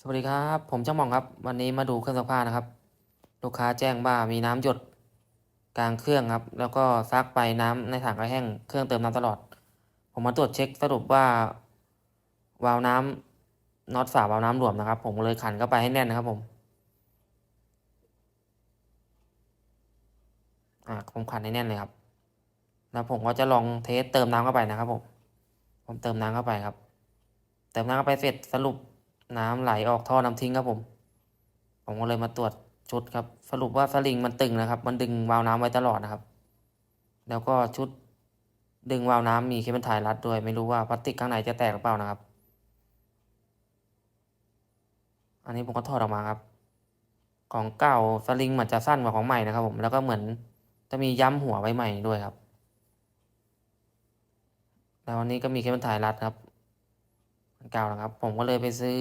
สวัสดีครับ ผมจ้างหม่องครับ วันนี้มาดูเครื่องซักผ้านะครับ ลูกค้าแจ้งว่ามีน้ำหยดกลางเครื่องครับ แล้วก็ซักไปน้ำในถังก็แห้งเครื่องเติมน้ำตลอด ผมมาตรวจเช็คสรุปว่าวาล์วน้ำน็อตฝาวาล์วน้ำหลวมนะครับ ผมเลยขันเข้าไปให้แน่นนะครับ ผมอ่าผมขันให้แน่นเลยครับ แล้วผมก็จะลองเทสเติมน้ำเข้าไปนะครับผมผมเติมน้ำเข้าไปครับ เติมน้ำเข้าไปเสร็จสรุป น้ำไหลออกท่อน้ำทิ้งครับผม ผมก็เลยมาตรวจชุดครับ สรุปว่าสลิงมันตึงนะครับ มันดึงวาล์วน้ำไว้ตลอดนะครับ แล้วก็ชุดดึงวาล์วน้ำมีเคเบิลไทยรัดด้วย ไม่รู้ว่าพลาสติกข้างในจะแตกหรือเปล่านะครับ อันนี้ผมก็ถอดออกมาครับ ของเก่าสลิงมันจะสั้นกว่าของใหม่นะครับ ผม แล้วก็เหมือนจะมีย้ำหัวไว้ใหม่ด้วยครับ แล้วอันนี้ก็มีเคเบิลไทยรัดครับ เก่านะครับ ผมก็เลยไปซื้อ